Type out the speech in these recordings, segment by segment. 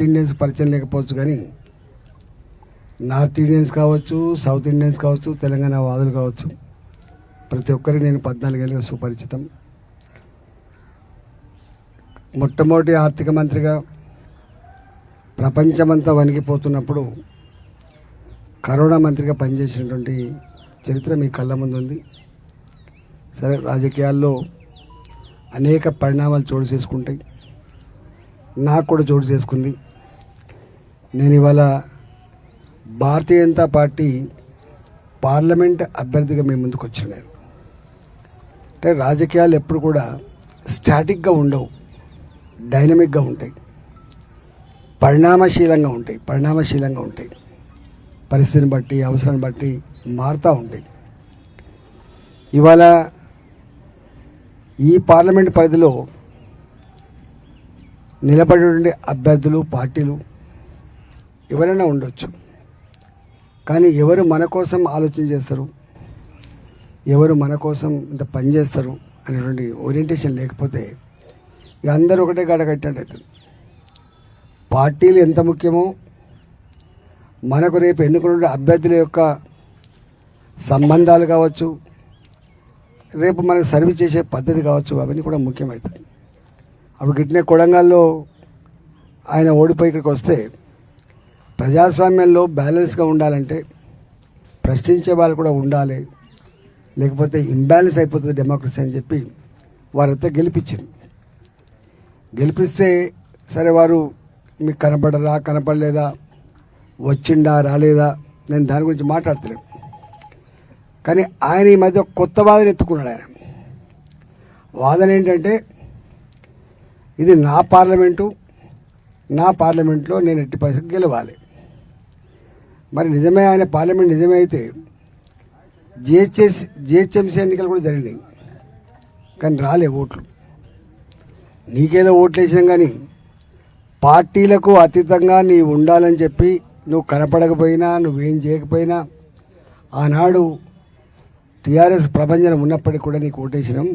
North Indians పరిచయం లేకపోవచ్చు కానీ నార్త్ ఇండియన్స్ కావచ్చు సౌత్ ఇండియన్స్ కావచ్చు తెలంగాణ వాదులు కావచ్చు ప్రతి ఒక్కరికి నేను పద్నాలుగేళ్ళుగా సుపరిచితం. మొట్టమొదటి ఆర్థిక మంత్రిగా ప్రపంచమంతా వణికిపోతున్నప్పుడు కరోనా మంత్రిగా పనిచేసినటువంటి చరిత్ర మీ కళ్ళ ముందు ఉంది సరే రాజకీయాల్లో అనేక పరిణామాలు చోటు చేసుకుంటాయి. నాకు కూడా చోటు చేసుకుంది. నేను ఇవాళ భారతీయ జనతా పార్టీ పార్లమెంట్ అభ్యర్థిగా మీ ముందుకు వచ్చినాను అంటే రాజకీయాలు ఎప్పుడు కూడా స్టాటిక్గా ఉండవు డైనమిక్గా ఉంటాయి పరిణామశీలంగా ఉంటాయి పరిణామశీలంగా ఉంటాయి. పరిస్థితిని బట్టి అవసరాన్ని బట్టి మారుతూ ఉంటాయి. ఇవాళ ఈ పార్లమెంట్ పరిధిలో నిలబడేటువంటి అభ్యర్థులు పార్టీలు ఎవరైనా ఉండొచ్చు. కానీ ఎవరు మన కోసం ఆలోచన చేస్తారు? ఎవరు మన కోసం ఇంత పని చేస్తారు? అనేటువంటి ఓరియంటేషన్ లేకపోతే ఇక అందరూ ఒకటే గడ కట్టినట్టు అవుతుంది. పార్టీలు ఎంత ముఖ్యమో మనకు రేపు ఎన్నుకున్న అభ్యర్థుల యొక్క సంబంధాలు కావచ్చు రేపు మనకు సర్వీస్ చేసే పద్ధతి కావచ్చు అవన్నీ కూడా ముఖ్యమవుతుంది అప్పుడు గిట్నే కొడంగల్లో ఆయన ఓడిపోయి ఇక్కడికి వస్తే ప్రజాస్వామ్యంలో బ్యాలెన్స్గా ఉండాలంటే ప్రశ్నించే వాళ్ళు కూడా ఉండాలి. లేకపోతే ఇంబ్యాలెన్స్ అయిపోతుంది డెమోక్రసీ అని చెప్పి వారంతా గెలిపించింది గెలిపిస్తే సరే వారు మీకు కనపడరా కనపడలేదా వచ్చిండా రాలేదా నేను దాని గురించి మాట్లాడతలేను. కానీ ఆయన ఈ మధ్య కొత్త వాదన ఎత్తుకున్నాడు ఆయన. వాదన ఏంటంటే ఇది నా పార్లమెంటు నా పార్లమెంట్లో నేను ఎట్టి పరిస్థితి గెలవాలి. మరి నిజమే ఆయన పార్లమెంట్ నిజమే అయితే జిహెచ్ఎస్ జిహెచ్ఎంసీ ఎన్నికలు కూడా జరిగినాయి. కానీ రాలే ఓట్లు. నీకేదో ఓట్లు వేసినాం కానీ పార్టీలకు అతీతంగా నీ ఉండాలని చెప్పి నువ్వు కనపడకపోయినా నువ్వేం చేయకపోయినా ఆనాడు టీఆర్ఎస్ ప్రభంజనం ఉన్నప్పటికీ కూడా నీకు ఓటేసినాం.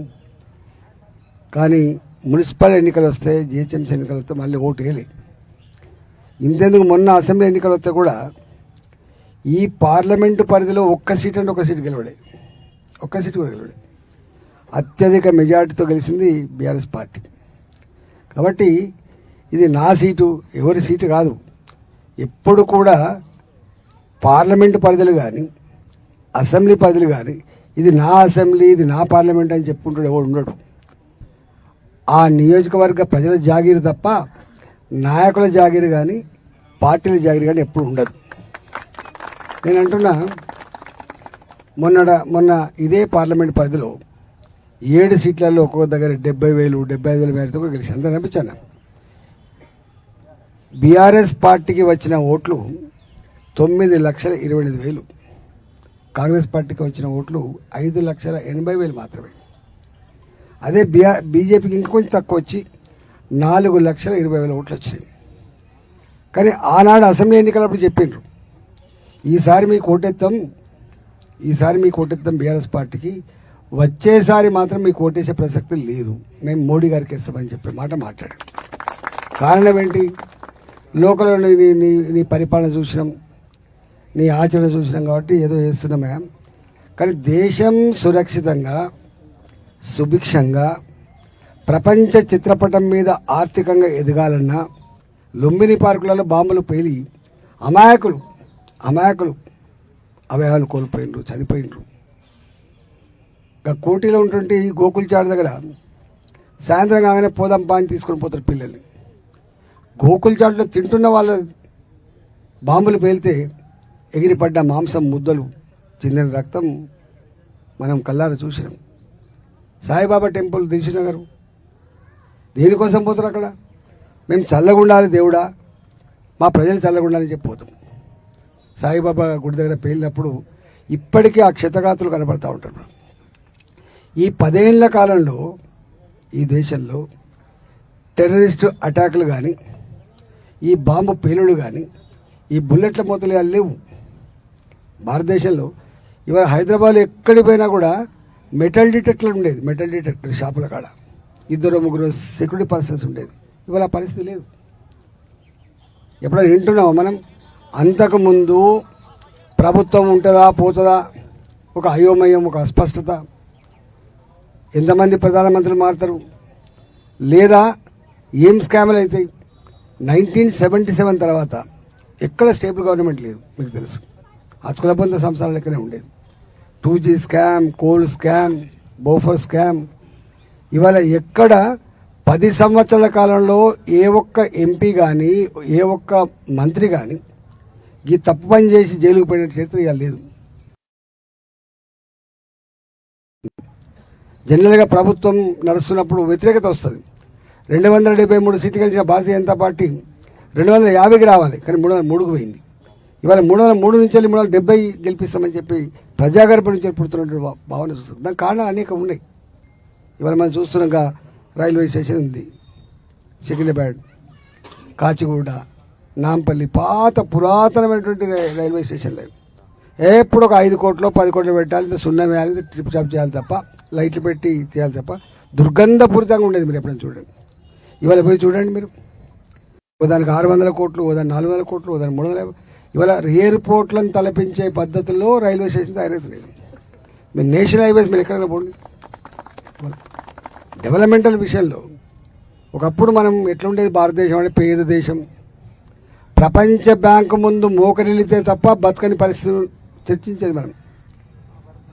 కానీ మున్సిపల్ ఎన్నికలు వస్తే జిహెచ్ఎంసీ ఎన్నికలు వస్తే మళ్ళీ ఓటు వేయలే. ఇంతెందుకు మొన్న అసెంబ్లీ ఎన్నికలు వస్తే కూడా ఈ పార్లమెంటు పరిధిలో ఒక్క సీట్ అంటే ఒక సీట్ గెలవడే. ఒక్క సీటు కూడా గెలవడే. అత్యధిక మెజార్టీతో గెలిచింది బీఆర్ఎస్ పార్టీ. కాబట్టి ఇది నా సీటు ఎవరి సీటు కాదు. ఎప్పుడు కూడా పార్లమెంటు పరిధులు కానీ అసెంబ్లీ పరిధులు కానీ ఇది నా అసెంబ్లీ ఇది నా పార్లమెంట్ అని చెప్పుకుంటాడు ఎవడు ఉండడు. ఆ నియోజకవర్గ ప్రజల జాగీరు తప్ప నాయకుల జాగీరు కానీ పార్టీల జాగీరు కానీ ఎప్పుడు ఉండదు. నేను అంటున్నా మొన్న మొన్న ఇదే పార్లమెంట్ పరిధిలో ఏడు సీట్లలో ఒక్కొక్క దగ్గర డెబ్బై వేలు డెబ్బై ఐదు వేల మేరతో గెలిచి అందరూ కనిపించాను బీఆర్ఎస్ పార్టీకి వచ్చిన ఓట్లు తొమ్మిది లక్షల ఇరవై ఎనిమిది వేలు. కాంగ్రెస్ పార్టీకి వచ్చిన ఓట్లు ఐదు లక్షల ఎనభై వేలు మాత్రమే. అదే బీఆర్ బీజేపీకి ఇంకొంచెం తక్కువ వచ్చి నాలుగు లక్షల ఇరవై వేల ఓట్లు వచ్చినాయి. కానీ ఆనాడు అసెంబ్లీ ఎన్నికలప్పుడు చెప్పిండ్రు ఈసారి మీకు కోటెత్తం ఈసారి మీకు కోటెత్తం బీఆర్ఎస్ పార్టీకి వచ్చేసారి మాత్రం మీకు ఓటేసే ప్రసక్తి లేదు. మేము మోడీ గారికి ఇస్తామని చెప్పే మాట మాట్లాడాం. కారణం ఏంటి? లోకల్ నీ నీ నీ పరిపాలన చూసినాం నీ ఆచరణ చూసినాం కాబట్టి ఏదో చేస్తున్నామే కానీ దేశం సురక్షితంగా సుభిక్షంగా ప్రపంచ చిత్రపటం మీద ఆర్థికంగా ఎదగాలన్నా లుంబిని పార్కులలో బాంబులు పేలి అమాయకులు అమాయకులు. అవయవాలు కోల్పోయినరు చనిపోయినరు. ఇంకా కోటిలో ఉన్నటువంటి గోకుల చాట్ దగ్గర సాయంత్రం కాగానే పోదాం పాని తీసుకొని పోతారు పిల్లల్ని. గోకుల చాట్లో తింటున్న వాళ్ళ బాంబులు పేలితే ఎగిరిపడ్డ మాంసం ముద్దలు చిందిన రక్తం మనం కల్లారా చూసినాం. సాయిబాబా టెంపుల్ దిల్సునగర్ దేనికోసం పోతారు అక్కడ? మేము చల్లగుండాలి దేవుడా. మా ప్రజలు చల్లగుండాలని చెప్పి పోతాం. సాయిబాబా గుడి దగ్గర పేలినప్పుడు ఇప్పటికీ ఆ క్షతగాతులు కనబడతా ఉంటున్నారు. ఈ పదేళ్ళ కాలంలో ఈ దేశంలో టెర్రరిస్టు అటాకులు కానీ ఈ బాంబు పేలుడు కానీ ఈ బుల్లెట్ల మూతలు లేవు. భారతదేశంలో ఇవాళ హైదరాబాద్ ఎక్కడికి పోయినా కూడా మెటల్ డిటెక్టర్ ఉండేది మెటల్ డిటెక్టర్ షాపుల కాడ. ఇద్దరు ముగ్గురు సెక్యూరిటీ పర్సన్స్ ఉండేది. ఇవాళ పరిస్థితి లేదు. ఎప్పుడైనా వింటున్నామా మనం? అంతకుముందు ప్రభుత్వం ఉంటుందా పోతుందా? ఒక అయోమయం ఒక అస్పష్టత. ఎంతమంది ప్రధానమంత్రులు మారుతారు? లేదా ఏం స్కామ్లు అవుతాయి నైన్టీన్ సెవెంటీ సెవెన్ తర్వాత ఎక్కడ స్టేబుల్ గవర్నమెంట్ లేదు మీకు తెలుసు. అతుకులబంద సంస్థల లెక్కనే ఉండేది. Two G scam coal scam Bofors scam. ఇవాళ ఎక్కడ పది సంవత్సరాల కాలంలో ఏ ఒక్క ఎంపీ కానీ ఏ ఒక్క మంత్రి కానీ ఈ తప్పు పని చేసి జైలుకు పోయిన చరిత్ర ఇవాళ లేదు. జనరల్గా ప్రభుత్వం నడుస్తున్నప్పుడు వ్యతిరేకత వస్తుంది. రెండు వందల డెబ్బై మూడు సీట్లు కలిసిన భారతీయ జనతా పార్టీ రెండు వందల యాభైకి రావాలి కానీ మూడు వందల మూడుకు పోయింది. ఇవాళ మూడు వందల మూడు నుంచి వెళ్ళి మూడు వందల డెబ్బై గెలిపిస్తామని చెప్పి ప్రజాగర్భ నుంచి పుడుతున్నటువంటి భావన చూస్తుంది దానికి కారణాలు అనేక ఉన్నాయి. ఇవాళ మనం చూస్తున్నాక రైల్వే స్టేషన్ ఉంది. సికింద్రాబాద్ కాచిగూడ నాంపల్లి పాత పురాతనమైనటువంటి రైల్వే స్టేషన్లు. ఎప్పుడు ఒక ఐదు కోట్లు పది కోట్లు పెట్టాలి సున్నం వేయాలి ట్రిప్ చాప్ చేయాలి తప్ప లైట్లు పెట్టి చేయాలి తప్ప దుర్గంధపూరితంగా ఉండేది మీరు ఎప్పుడైనా చూడండి. ఇవాళ పోయి చూడండి మీరు. ఓ దానికి ఆరు వందల కోట్లు ఓ దానికి నాలుగు వందల కోట్లు ఓ దానికి మూడు వందల ఇవాళ ఎయిర్పోర్ట్లను తలపించే పద్ధతుల్లో రైల్వే స్టేషన్ తయారవుతున్నాయి మీరు నేషనల్ హైవేస్ మీరు ఎక్కడైనా పోండి. డెవలప్మెంటల్ విషయంలో ఒకప్పుడు మనం ఎట్లుండేది భారతదేశం అంటే పేద దేశం. ప్రపంచ బ్యాంకు ముందు మోకరిల్లితే తప్ప బతకని పరిస్థితి చర్చించేది మనం.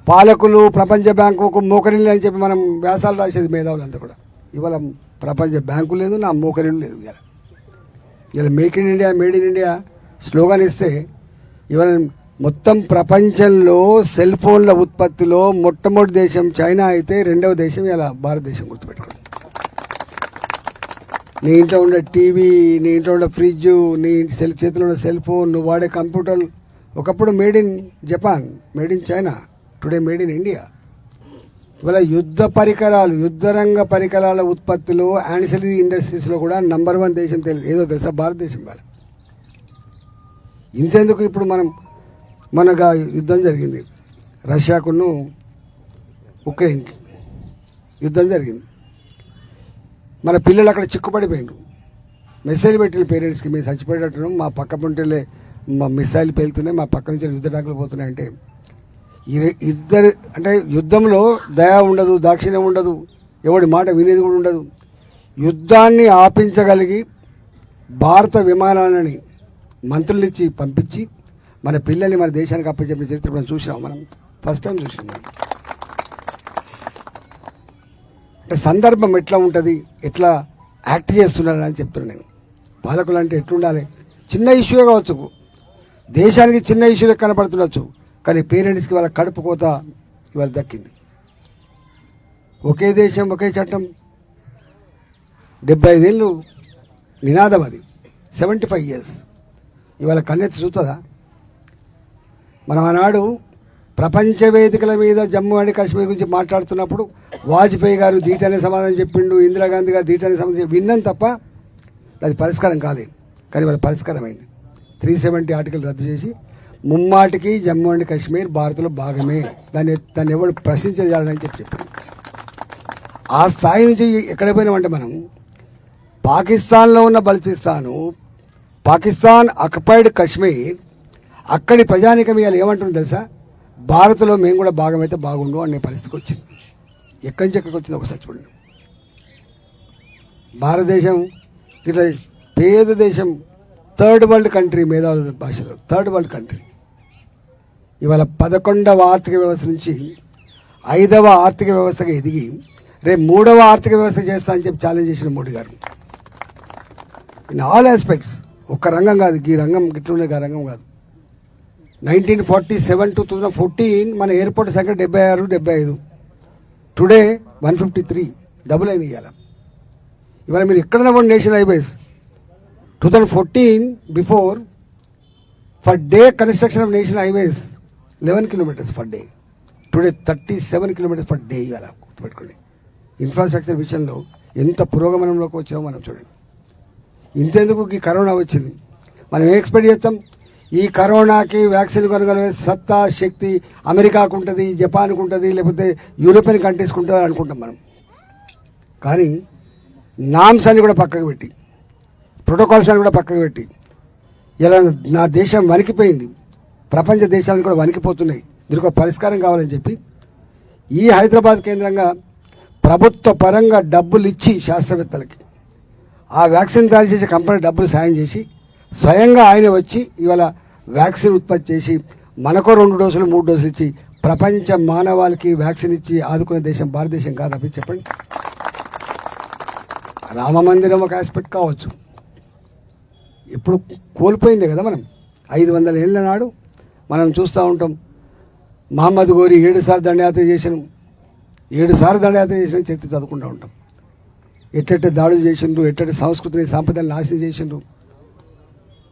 పాలకులు ప్రపంచ బ్యాంకుకు మోకరిల్లి అని చెప్పి మనం వ్యాసాలు రాసేది మేధావులంతా కూడా. ఇవాళ ప్రపంచ బ్యాంకు లేదు నా మోకరిల్లు లేదు ఇలా ఇలా make in India made in India slogan ఇస్తే ఇవాళ మొత్తం ప్రపంచంలో సెల్ ఫోన్ల ఉత్పత్తిలో మొట్టమొదటి దేశం చైనా అయితే రెండవ దేశం ఇలా భారతదేశం గుర్తుపెట్టుకోండి. నీ ఇంట్లో ఉండే టీవీ నీ ఇంట్లో ఉండే ఫ్రిడ్జ్ నీ సెల్ చేతిలో ఉన్న సెల్ ఫోన్ నువ్వు వాడే కంప్యూటర్ ఒకప్పుడు made in Japan made in China today made in India. ఇవాళ యుద్ధ పరికరాలు యుద్ధ రంగ పరికరాల ఉత్పత్తిలో యాన్సిలరీ ఇండస్ట్రీస్లో కూడా నంబర్ వన్ దేశం తెలుసు ఏదో తెలుసా భారతదేశం వాళ్ళ ఇంతెందుకు ఇప్పుడు మనం మనగా యుద్ధం జరిగింది. రష్యాకును ఉక్రెయిన్కి యుద్ధం జరిగింది. మన పిల్లలు అక్కడ చిక్కుపడిపోయినారు. మెసేజ్ పెట్టిన పేరెంట్స్కి మేము చచ్చిపోయేటట్టు మా పక్క పుంటలే మా మిసైల్ పేలుతున్నాయి. మా పక్క నుంచి యుద్ధ ట్యాంకులు పోతున్నాయి అంటే ఇద్దరు అంటే యుద్ధంలో దయా ఉండదు దాక్షిణ్యం ఉండదు ఎవడి మాట వినేది కూడా ఉండదు. యుద్ధాన్ని ఆపించగలిగి భారత విమానాలని మంత్రులనిచ్చి పంపించి మన పిల్లల్ని మన దేశానికి అప్పచెప్పిన చరిత్ర మనం చూసినాం మనం. ఫస్ట్ టైం చూసినాం. అంటే సందర్భం ఎట్లా ఉంటుంది ఎట్లా యాక్ట్ చేస్తున్నారు అని చెప్తున్నాను నేను. పాలకులు అంటే ఎట్లుండాలి? చిన్న ఇష్యూ కావచ్చు. దేశానికి చిన్న ఇష్యూగా కనపడుతుండొచ్చు కానీ పేరెంట్స్కి వాళ్ళ కడుపు కోత ఇవాళ దక్కింది. ఒకే దేశం ఒకే చట్టం. డెబ్బై ఐదేళ్ళు నినాదం అది. Seventy five years. ఇవాళ కన్నెత్తి చూస్తుందా మనం ఆనాడు ప్రపంచ వేదికల మీద జమ్మూ అండ్ కాశ్మీర్ గురించి మాట్లాడుతున్నప్పుడు వాజ్పేయి గారు దీటనే సమాధానం చెప్పిండు ఇందిరాగాంధీ గారు దీటనే సమాధానం విన్నాం తప్ప అది పరిష్కారం కాలేదు. కానీ వాళ్ళ పరిష్కారం అయింది. త్రీ సెవెంటీ ఆర్టికల్ రద్దు చేసి ముమ్మాటికి జమ్మూ అండ్ కాశ్మీర్ భారత్లో భాగమే. దాన్ని దాన్ని ఎవరు ప్రశ్నించాలని చెప్పి చెప్పారు ఆ స్థాయి నుంచి ఎక్కడ పోయినామంటే మనం పాకిస్తాన్లో ఉన్న బలుచిస్తాను పాకిస్తాన్ అక్పైడ్ కశ్మీర్ అక్కడి ప్రజానికం ఇవాళ ఏమంటుంది తెలుసా? భారత్లో మేము కూడా భాగమైతే బాగుండు అనే పరిస్థితికి వచ్చింది. ఎక్కడి నుంచి ఎక్కడికి వచ్చింది ఒకసారి చూడండి. భారతదేశం ఇట్లా పేద దేశం థర్డ్ వరల్డ్ కంట్రీ మేధావుల భాషలో థర్డ్ వరల్డ్ కంట్రీ. ఇవాళ పదకొండవ ఆర్థిక వ్యవస్థ నుంచి ఐదవ ఆర్థిక వ్యవస్థగా ఎదిగి రేపు మూడవ ఆర్థిక వ్యవస్థ చేస్తా అని చెప్పి ఛాలెంజ్ చేసిన మోడీ గారు. ఇన్ ఆల్ ఆస్పెక్ట్స్ ఒక్క రంగం కాదు ఈ రంగం గిట్లుండే ఆ రంగం కాదు. Nineteen forty seven two thousand fourteen మన ఎయిర్పోర్ట్ సంఖ్య డెబ్బై ఆరు డెబ్బై ఐదు. Today one fifty three double అయిన ఇవాళ ఇవాళ మీరు ఎక్కడైనా పోండి national highways. Two thousand fourteen before for day construction of national highways eleven kilometres for day. Today thirty seven kilometres for day ఇవాళ గుర్తుపెట్టుకోండి. ఇన్ఫ్రాస్ట్రక్చర్ విషయంలో ఎంత పురోగమనంలోకి వచ్చామో మనం చూడండి. ఇంతెందుకు ఈ కరోనా వచ్చింది? మనం ఏం ఎక్స్పెక్ట్ చేస్తాం? ఈ కరోనాకి వ్యాక్సిన్ కొనగలిగే సత్తా శక్తి అమెరికాకు ఉంటుంది జపాన్కు ఉంటుంది లేకపోతే యూరోపియన్ కంట్రీస్కి ఉంటుంది అనుకుంటాం మనం. కానీ నామ్స్ అని కూడా పక్కకు పెట్టి ప్రోటోకాల్స్ అని కూడా పక్కకు పెట్టి ఇలా నా దేశం వణికిపోయింది. ప్రపంచ దేశాలను కూడా వణికిపోతున్నాయి. దీనికి ఒక పరిష్కారం కావాలని చెప్పి ఈ హైదరాబాద్ కేంద్రంగా ప్రభుత్వ పరంగా డబ్బులు ఇచ్చి శాస్త్రవేత్తలకి ఆ వ్యాక్సిన్ తయారు చేసే కంపెనీ డబ్బులు సాయం చేసి స్వయంగా ఆయన వచ్చి ఇవాళ వ్యాక్సిన్ ఉత్పత్తి చేసి మనకో రెండు డోసులు మూడు డోసులు ఇచ్చి ప్రపంచ మానవాళికి వ్యాక్సిన్ ఇచ్చి ఆదుకునే దేశం భారతదేశం కాదు చెప్పండి. రామ మందిరం ఒక ఆస్పెక్ట్ కావచ్చు. ఇప్పుడు కోల్పోయింది కదా మనం. ఐదు వందల ఏళ్ళ నాడు మనం చూస్తూ ఉంటాం మహమ్మద్ గోరి ఏడు సార్లు దండయాత్ర చేసిన ఏడుసార్లు దండయాత్ర చేసిన చరిత్ర చదువుకుంటూ ఉంటాం. ఎట్టెట్ట దాడులు చేసిండ్రు ఎట్టటి సంస్కృతిని సాంప్రదాయాలు నాశనం చేసిండ్రు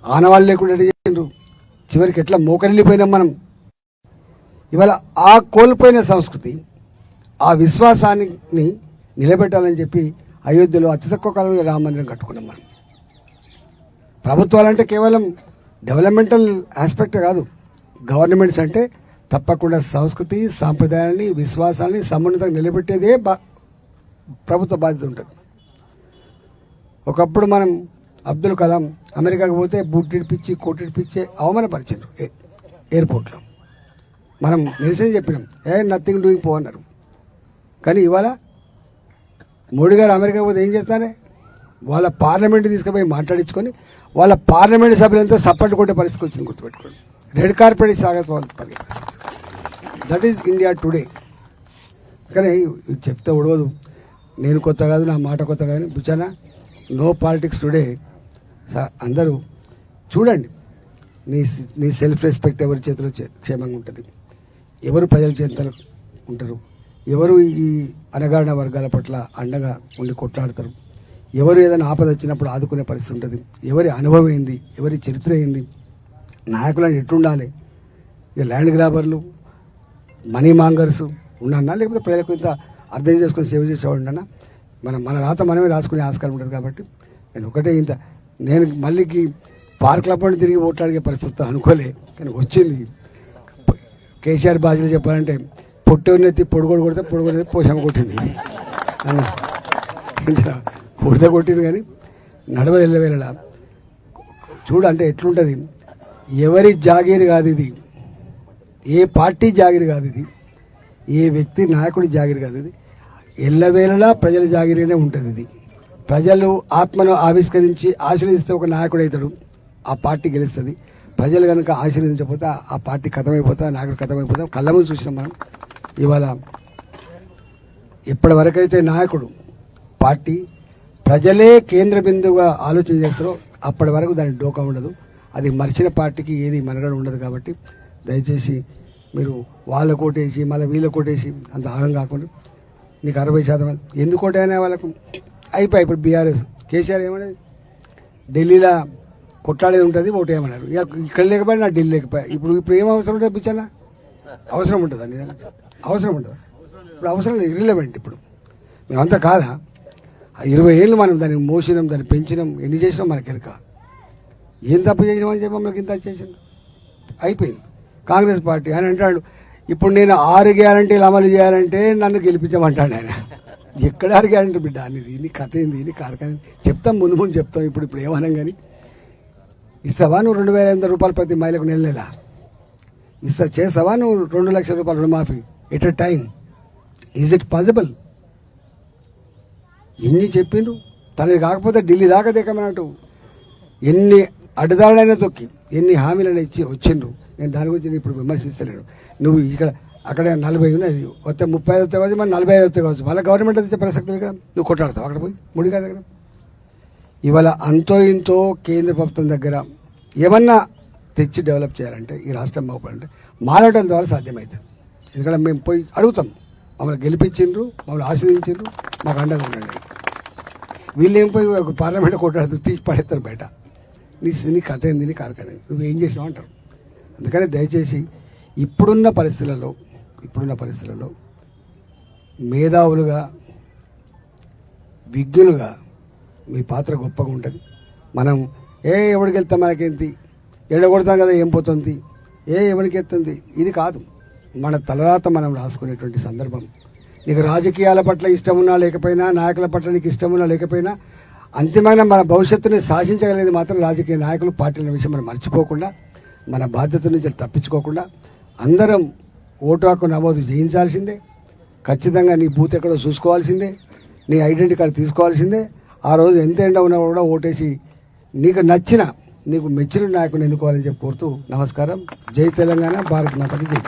ఆనవాళ్ళు లేకుండా చేసిండ్రు? చివరికి ఎట్లా మోకరిల్లిపోయినాం మనం? ఇవాళ ఆ కోల్పోయిన సంస్కృతి ఆ విశ్వాసాన్ని నిలబెట్టాలని చెప్పి అయోధ్యలో అతి తక్కువ కాలంలో రామ మందిరం కట్టుకున్నాం మనం. ప్రభుత్వాలంటే కేవలం డెవలప్మెంటల్ ఆస్పెక్ట్ కాదు. గవర్నమెంట్స్ అంటే తప్పకుండా సంస్కృతి సాంప్రదాయాన్ని విశ్వాసాన్ని సమున్నతంగా నిలబెట్టేదే బా ప్రభుత్వ బాధ్యత ఉంటుంది. ఒకప్పుడు మనం అబ్దుల్ కలాం అమెరికాకు పోతే బూటిడిపించి కొట్టిడిపించి అవమానపరిచారు ఎయిర్పోర్ట్లో. మనం నిరసన చెప్పినాం. ఏ నథింగ్ డూయింగ్ పో అన్నారు. కానీ ఇవాళ మోడీ గారు అమెరికా పోతే ఏం చేస్తానే? వాళ్ళ పార్లమెంట్ తీసుకుపోయి మాట్లాడించుకొని వాళ్ళ పార్లమెంట్ సభ్యులతో సపోర్ట్ కొట్టే పరిస్థితి వచ్చింది గుర్తుపెట్టుకోండి. రెడ్ కార్పెట్ స్వాగతం దట్ ఈస్ ఇండియా టుడే కానీ ఇది చెప్తే ఉడవదు. నేను కొత్త కాదు నా మాట కొత్త కాదు. బుచానా నో పాలిటిక్స్ టుడే అందరూ చూడండి. నీ నీ సెల్ఫ్ రెస్పెక్ట్ ఎవరి చేతిలో క్షేమంగా ఉంటుంది? ఎవరు ప్రజల చేతిలో ఉంటారు? ఎవరు ఈ అనగాడిన వర్గాల పట్ల అండగా ఉండి కొట్లాడతారు? ఎవరు ఏదైనా ఆపద వచ్చినప్పుడు ఆదుకునే పరిస్థితి ఉంటుంది? ఎవరి అనుభవం ఏంది? ఎవరి చరిత్ర ఏంది? నాయకులను ఎట్లుండాలి? ఇక ల్యాండ్ గ్రాబర్లు మనీ మాంగర్స్ ఉన్నానా? లేకపోతే ప్రజలకు ఇంత అర్థం చేసుకొని సేవ చేసేవాడినా మన మన రాత మనమే రాసుకునే ఆస్కారం ఉంటుంది కాబట్టి నేను ఒకటే ఇంత నేను మళ్ళీకి పార్క్ల పని తిరిగి ఓట్లాడిగే పరిస్థితి అనుకోలే కానీ వచ్చింది. కేసీఆర్ బాధ్యతలు చెప్పాలంటే పొట్టెన్నెత్తి పొడుగోడు కొడితే పొడుగోడు పోషమ్మ కొట్టింది. కొడితే కొట్టింది కానీ నడవ వెళ్ళవేళ చూడు అంటే ఎట్లుంటుంది? ఎవరి జాగీరు కాదు ఇది. ఏ పార్టీ జాగిరి కాదు ఇది. ఏ వ్యక్తి నాయకుడి జాగిరి కాదు ఇది. ఎల్లవేళలా ప్రజల జాగిరినే ఉంటుంది ఇది. ప్రజలు ఆత్మను ఆవిష్కరించి ఆశీర్వదిస్తే ఒక నాయకుడు అవుతాడు. ఆ పార్టీ గెలుస్తుంది. ప్రజలు కనుక ఆశీర్వదించకపోతే ఆ- పార్టీ కథమైపోతా నాయకుడు కథమైపోతా. కళ్ళ ముందు చూసినాం మనం. ఇవాళ ఇప్పటి వరకైతే నాయకుడు పార్టీ ప్రజలే కేంద్ర బిందువుగా ఆలోచన చేస్తారో అప్పటి వరకు దాని డోకా ఉండదు. అది మరిచిన పార్టీకి ఏది మనగడ ఉండదు కాబట్టి దయచేసి మీరు వాళ్ళ కోటేసి మళ్ళీ వీళ్ళ కోటేసి అంత ఆగం కాకుండా నీకు అరవై శాతం. ఎందుకు కోటైనా వాళ్ళకు? అయిపోయి ఇప్పుడు బీఆర్ఎస్. కేసీఆర్ ఏమన్నది? ఢిల్లీలో కొట్లాడేది ఉంటుంది ఒకటి ఏమన్నారు? ఇక ఇక్కడ లేకపోయినా నా ఢిల్లీ లేకపోయా? ఇప్పుడు ఇప్పుడు ఏం అవసరం ఉంటుంది పిచ్చన్న? అవసరం ఉంటుందా నిజంగా అవసరం ఉంటుంది? ఇప్పుడు అవసరం లేదు ఇర్రిలవెంట్ ఇప్పుడు. మేమంతా కాదా? ఆ ఇరవై ఏళ్ళు మనం దాన్ని మోసినాం దాన్ని పెంచినాం ఎన్ని చేసినాం మనకి ఎరక ఏం తప్పు చేసినామని చెప్పి మనకి ఇంత చేసిండు అయిపోయింది. కాంగ్రెస్ పార్టీ అని అంటాడు. ఇప్పుడు నేను ఆరు గ్యారంటీలు అమలు చేయాలంటే నన్ను గెలిపించమంటాడు ఆయన. ఎక్కడ ఆరు బిడ్డ? అనేది ఇది కథ ఏంది? ఇది కార్ఖాన చెప్తాం ముందు ముందు చెప్తాం. ఇప్పుడు ఇప్పుడు ఏమనం కానీ ఇస్తావా నువ్వు రెండు వేల ఎనిమిది రూపాయలు ప్రతి మహిళకు నెల నెల. ఇస్తా చేస్తావా నువ్వు రెండు లక్షల రూపాయలు రుణమాఫీ. At a time is it possible ఎన్ని చెప్పిండ్రు? తనది కాకపోతే ఢిల్లీ దాకా దిక్కమన్నట్టు ఎన్ని అడ్డదారులైనా తొక్కి ఎన్ని హామీలైనా ఇచ్చి వచ్చిండ్రు. నేను దాని గురించి ఇప్పుడు విమర్శిస్తలేను. నువ్వు ఇక్కడ అక్కడే నలభై ఉన్నది వస్తే ముప్పై ఐదు వస్తే కావచ్చు మరి నలభై ఐదు వస్తే కావచ్చు. మళ్ళీ గవర్నమెంట్ వచ్చే ప్రసక్తి లేదు నువ్వు కొట్లాడతావు అక్కడ పోయి? ముడిగా దగ్గర ఇవాళ అంతో ఇంతో కేంద్ర ప్రభుత్వం దగ్గర ఏమన్నా తెచ్చి డెవలప్ చేయాలంటే ఈ రాష్ట్రం బాగుపడాలంటే మారటం ద్వారా సాధ్యమవుతుంది ఎందుకంటే మేము పోయి అడుగుతాం. మమ్మల్ని గెలిపించిండ్రు మమ్మల్ని ఆశ్రయించిండ్రు మాకు అండగా ఉండండి. వీళ్ళు ఏం పోయి ఒక పార్లమెంట్ కొట్టాడు తీసి పడేస్తారు బయట. నీ నీ కథ ఏంది? నీ కార్ఖాన నువ్వు ఏం చేసినావు అంటారు. అందుకని దయచేసి ఇప్పుడున్న పరిస్థితులలో ఇప్పుడున్న పరిస్థితులలో మేధావులుగా విజ్ఞులుగా మీ పాత్ర గొప్పగా ఉంటుంది. మనం ఏ ఎవడికి వెళ్తాం మనకేంటి? ఎడగొడతాం కదా ఏం పోతుంది? ఏ ఎవరికి ఎత్తుంది? ఇది కాదు. మన తలరాత మనం రాసుకునేటువంటి సందర్భం. నీకు రాజకీయాల పట్ల ఇష్టం ఉన్నా లేకపోయినా నాయకుల పట్ల నీకు ఇష్టం ఉన్నా లేకపోయినా అంతిమైన మన భవిష్యత్తుని శాసించగలిగేది మాత్రం రాజకీయ నాయకులు పార్టీల విషయం మనం మర్చిపోకుండా మన బాధ్యత నుంచి తప్పించుకోకుండా అందరం ఓటు హక్కు నమోదు చేయించాల్సిందే. ఖచ్చితంగా నీ బూత్ ఎక్కడో చూసుకోవాల్సిందే. నీ ఐడెంటిటీ కార్డు తీసుకోవాల్సిందే. ఆ రోజు ఎంత ఎండ ఉన్నా కూడా ఓటేసి నీకు నచ్చిన నీకు మెచ్చిన నాయకుని ఎన్నుకోవాలని చెప్పి కోరుతూ నమస్కారం. జై తెలంగాణ భారత్ మాతకి జై.